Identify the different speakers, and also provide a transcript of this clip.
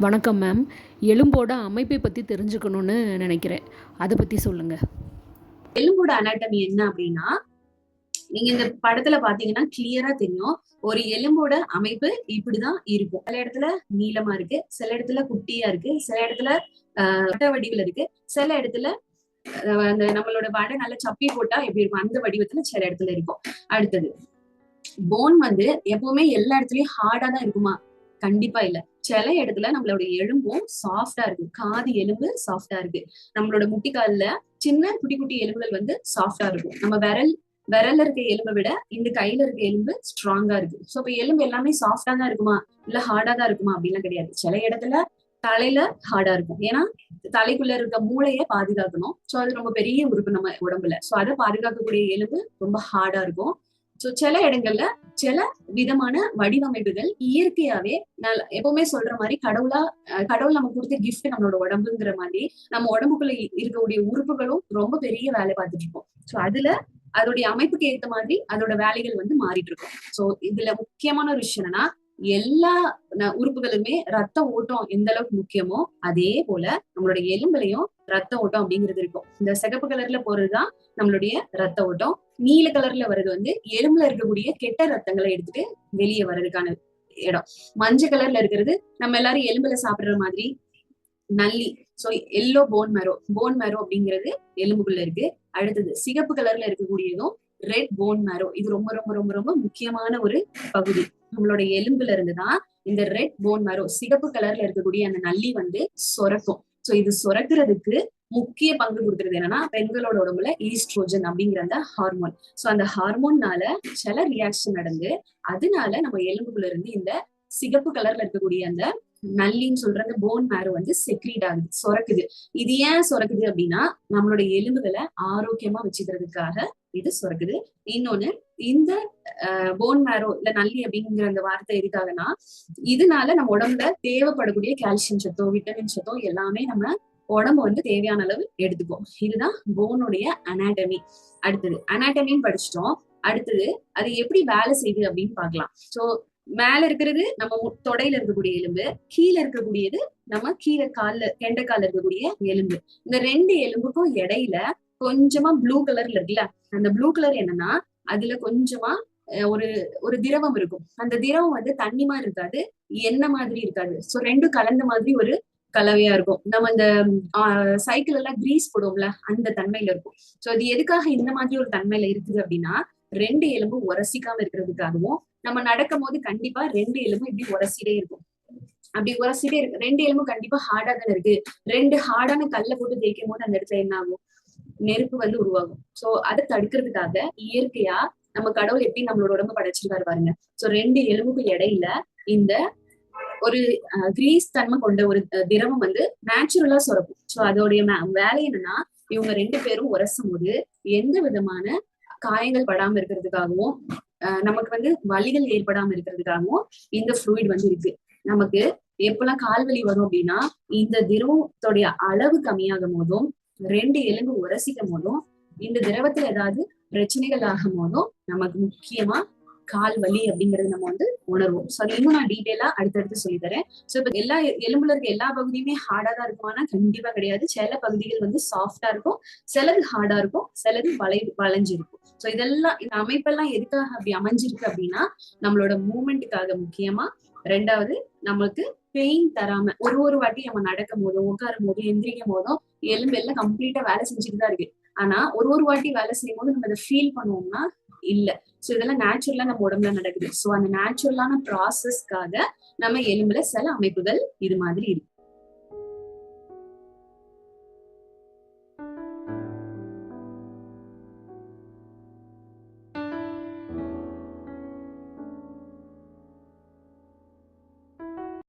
Speaker 1: வணக்கம் மேம். எலும்போட அமைப்பை பற்றி தெரிஞ்சுக்கணும்னு நினைக்கிறேன். அதை பற்றி சொல்லுங்கள்
Speaker 2: எலும்போட அனாட்டமி என்ன அப்படின்னா நீங்க இந்த படத்துல பாத்தீங்கன்னா கிளியரா தெரியும். ஒரு எலும்போட அமைப்பு இப்படிதான் இருக்கும். சில இடத்துல நீளமா இருக்கு சில இடத்துல குட்டியா இருக்கு சில இடத்துல ஆஹ் வட்ட வடிவில் இருக்கு சில இடத்துல அந்த நம்மளோட வடை நல்ல சப்பி போட்டா எப்படி இருக்கும்? அந்த வடிவத்துல சில இடத்துல இருக்கும். அடுத்தது போன் வந்து எப்பவுமே எல்லா இடத்துலயும் ஹார்டா தான் இருக்குமா? கண்டிப்பா இல்ல. சில இடத்துல நம்மளோட எலும்பும் சாஃப்டா இருக்கு. காது எலும்பு சாஃப்டா இருக்கு. நம்மளோட முட்டிக்கால்ல சின்ன குட்டி குட்டி எலும்புகள் வந்து சாஃப்டா இருக்கும். நம்ம விரல் விரல்ல இருக்க எலும்பை விட இந்த கையில இருக்க எலும்பு ஸ்ட்ராங்கா இருக்கு. சோ இப்ப எலும்பு எல்லாமே சாஃப்டா தான் இருக்குமா? இல்ல ஹார்டா தான் இருக்குமா? அப்படின்லாம் கிடையாது. சில இடத்துல தலையில ஹார்டா இருக்கும். ஏன்னா தலைக்குள்ள இருக்க மூளையை பாதுகாக்கணும். சோ அது ரொம்ப பெரிய உறுப்பு நம்ம உடம்புல. சோ அதை பாதுகாக்கக்கூடிய எலும்பு ரொம்ப ஹார்டா இருக்கும். சோ சில இடங்கள்ல சில விதமான வடிவமைப்புகள் இயற்கையாவே நல்ல எப்பவுமே சொல்ற மாதிரி கடவுளா அஹ் கடவுள் நமக்கு கொடுத்த கிஃப்ட் நம்மளோட உடம்புங்கிற மாதிரி நம்ம உடம்புக்குள்ள இருக்கக்கூடிய உறுப்புகளும் ரொம்ப பெரிய வேலை பார்த்துட்டு இருக்கோம். சோ அதுல அதோடைய அமைப்புக்கு ஏத்த மாதிரி அதோட வேலைகள் வந்து மாறிட்டு இருக்கும். சோ இதுல முக்கியமான ஒரு விஷயம் என்னன்னா எல்லா உறுப்புகளுமே ரத்த ஓட்டம் எந்த அளவுக்கு முக்கியமோ அதே போல நம்மளுடைய எலும்புலையும் ரத்த ஓட்டம் அப்படிங்கிறது இருக்கும். இந்த சிகப்பு கலர்ல போறதுதான் நம்மளுடைய ரத்த ஓட்டம். நீல கலர்ல வர்றது வந்து எலும்புல இருக்கக்கூடிய கெட்ட ரத்தங்களை எடுத்துட்டு வெளியே வர்றதுக்கான இடம். மஞ்சள் கலர்ல இருக்கிறது நம்ம எல்லாரும் எலும்புல சாப்பிடுற மாதிரி நல்லி so yellow bone marrow bone marrow அப்படிங்கிறது எலும்புக்குள்ள இருக்கு. அடுத்தது சிகப்பு கலர்ல இருக்கக்கூடியதும் ரெட் போன் மேரோ இது ரொம்ப ரொம்ப ரொம்ப ரொம்ப முக்கியமான ஒரு பகுதி. நம்மளோட எலும்புல இருந்து தான் இந்த ரெட் போன் மேரோ சிகப்பு கலர்ல இருக்கக்கூடிய அந்த நல்லி வந்து சுரக்கும். சோ இது சுரக்கிறதுக்கு முக்கிய பங்கு கொடுக்கறது என்னன்னா பெண்களோட உடம்புல ஈஸ்ட்ரோஜன் அப்படிங்கிற அந்த ஹார்மோன் சோ அந்த ஹார்மோன்னால சில ரியாக்ஷன் நடந்து அதனால நம்ம எலும்புக்குள்ள இருந்து இந்த சிகப்பு கலர்ல இருக்கக்கூடிய அந்த நல்லின்னு சொல்ற அந்த போன் மேரோ வந்து செக்ரீட் ஆகுது சுரக்குது. இது ஏன் சுரக்குது அப்படின்னா நம்மளோட எலும்புகளை ஆரோக்கியமா வச்சுக்கிறதுக்காக இது சுரக்குது இன்னொன்னு இந்த போன் மேரோ இல்ல நல்லி அப்படிங்கிற அந்த வார்த்தை எதுக்காகனா இதனால நம்ம உடம்புல தேவைப்படக்கூடிய கால்சியம் சத்தோ விட்டமின் சத்தோ எல்லாமே நம்ம உடம்பு வந்து தேவையான அளவு எடுத்துக்கும். இதுதான் போனுடைய அனாட்டமி அடுத்தது அனாட்டமின்னு படிச்சிட்டோம். அடுத்தது அது எப்படி வேலை செய்யுது அப்படின்னு பாக்கலாம் சோ மேல இருக்கிறது நம்ம தொடையில இருக்கக்கூடிய எலும்பு கீழே இருக்கக்கூடியது நம்ம கீழே கால்ல கெண்டைக்கால்ல இருக்கக்கூடிய எலும்பு. இந்த ரெண்டு எலும்புக்கும் இடையில கொஞ்சமா ப்ளூ கலர்ல இருக்குல்ல அந்த ப்ளூ கலர் என்னன்னா அதுல கொஞ்சமா ஒரு ஒரு திரவம் இருக்கும். அந்த திரவம் வந்து தண்ணி மாதிரி இருக்காது எண்ணெய் மாதிரி இருக்காது. சோ ரெண்டும் கலந்த மாதிரி ஒரு கலவையா இருக்கும். நம்ம இந்த சைக்கிள் எல்லாம் கிரீஸ் போடுவோம்ல அந்த தன்மையில இருக்கும். சோ இது எதுக்காக இந்த மாதிரி ஒரு தன்மையில இருக்குது அப்படின்னா ரெண்டு எலும்பும் உரசிக்காம இருக்கிறதுக்காகவும் நம்ம நடக்கும் போது கண்டிப்பா ரெண்டு எலும்பும் இப்படி உரசிட்டே இருக்கும். அப்படி உரசிட்டே இருக்கு ரெண்டு எலும்பும் கண்டிப்பா ஹார்டா தானே இருக்கு. ரெண்டு ஹார்டான கல்ல போட்டு தேய்க்கும் போது அந்த இடத்துல என்ன ஆகும்? நெருப்பு வந்து உருவாகும். சோ அதை தடுக்கிறதுக்காக இயற்கையா நம்ம கடவுள் எப்படி நம்மளோட உடம்பு படைச்சிருக்காரு பாருங்க. சோ ரெண்டு எலும்புக்கு இடையில இந்த ஒரு கிரீஸ் தன்மை கொண்ட ஒரு திரவம் வந்து நேச்சுரலா சுரக்கும். சோ அதோடைய மே- வேலை என்னன்னா இவங்க ரெண்டு பேரும் உரசும் போது எந்த விதமான காயங்கள் படாம இருக்கிறதுக்காகவும் நமக்கு வந்து வலிகள் ஏற்படாம இருக்கிறதுக்காகவும் இந்த ஃப்ளூயிட் வந்து இருக்கு. நமக்கு எப்பெல்லாம் கால்வலி வரும் அப்படின்னா இந்த திரவத்தோடைய அளவு கம்மியாகும் போதும் ரெண்டு எலும்பு உரசிக்கும் போதும் இந்த திரவத்துல ஏதாவது பிரச்சனைகள் ஆகும் போதும் நமக்கு முக்கியமா கால் வலி அப்படிங்கறது நம்ம வந்து உணர்வோம். சோ அது இன்னும் நான் டீட்டெயிலா அடுத்தடுத்து சொல்லி தரேன். சோ இப்ப எல்லா எலும்புல இருக்க எல்லா பகுதியுமே ஹார்டா தான் இருக்குமானா கண்டிப்பா கிடையாது. சில பகுதிகள் வந்து சாஃப்டா இருக்கும். சிலது ஹார்டா இருக்கும். சிலது வளை வளைஞ்சிருக்கும். சோ இதெல்லாம் இந்த அமைப்பெல்லாம் எதுக்காக அப்படி அமைஞ்சிருக்கு அப்படின்னா நம்மளோட மூமெண்ட்டுக்காக முக்கியமா ரெண்டாவது நம்மளுக்கு பெயின் தராம ஒரு ஒரு வாட்டி நம்ம நடக்கும் போதும் உட்காரும் போதும் எந்திரிக்கும் போதும் எலும்பு எல்லாம் கம்ப்ளீட்டா வேலை செஞ்சுட்டு தான் இருக்கு. ஆனா ஒரு ஒரு வாட்டி வேலை செய்யும் போது நம்ம அதை ஃபீல் பண்ணுவோம்னா இல்ல. சோ இதெல்லாம் நேச்சுரலா நம்ம உடம்புல நடக்குது. சோ அந்த நேச்சுரலான ப்ராசஸ்க்காக நம்ம எலும்புல சில அமைப்புகள் இது மாதிரி இருக்கு.